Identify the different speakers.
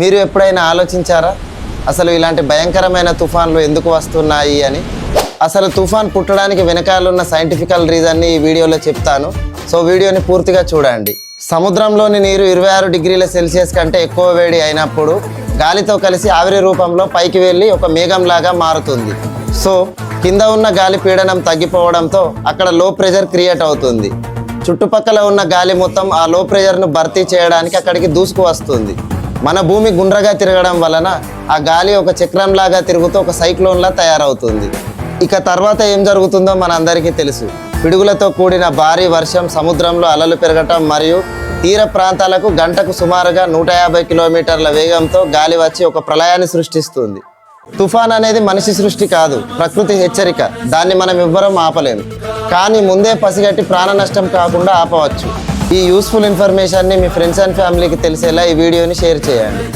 Speaker 1: మీరు ఎప్పుడైనా ఆలోచించారా? అసలు ఇలాంటి భయంకరమైన తుఫాన్లు ఎందుకు వస్తున్నాయి అని? అసలు తుఫాన్ పుట్టడానికి వెనకాలన్న సైంటిఫికల్ రీజన్ని ఈ వీడియోలో చెప్తాను. సో వీడియోని పూర్తిగా చూడండి. సముద్రంలోని నీరు ఇరవై ఆరు డిగ్రీల సెల్సియస్ కంటే ఎక్కువ వేడి అయినప్పుడు గాలితో కలిసి ఆవిరి రూపంలో పైకి వెళ్ళి ఒక మేఘంలాగా మారుతుంది. సో కింద ఉన్న గాలి పీడనం తగ్గిపోవడంతో అక్కడ లో ప్రెషర్ క్రియేట్ అవుతుంది. చుట్టుపక్కల ఉన్న గాలి మొత్తం ఆ లో ప్రెషర్ను భర్తీ చేయడానికి అక్కడికి దూసుకు వస్తుంది మన భూమి గుండ్రగా తిరగడం వలన ఆ గాలి ఒక చక్రంలాగా తిరుగుతూ ఒక సైక్లోన్లా తయారవుతుంది. ఇక తర్వాత ఏం జరుగుతుందో మన అందరికీ తెలుసు. పిడుగులతో కూడిన భారీ వర్షం సముద్రంలో అలలు పెరగటం మరియు తీర ప్రాంతాలకు గంటకు సుమారుగా నూట యాభై కిలోమీటర్ల వేగంతో గాలి వచ్చి ఒక ప్రళయాన్ని సృష్టిస్తుంది. తుఫాన్ అనేది మనిషి సృష్టి కాదు ప్రకృతి హెచ్చరిక. దాన్ని మనం ఎవ్వరం ఆపలేము. కానీ ముందే పసిగట్టి ప్రాణ నష్టం కాకుండా ఆపవచ్చు. ఈ యూస్ఫుల్ ఇన్ఫర్మేషన్ని మీ ఫ్రెండ్స్ అండ్ ఫ్యామిలీకి తెలిసేలా ఈ వీడియోని షేర్ చేయండి.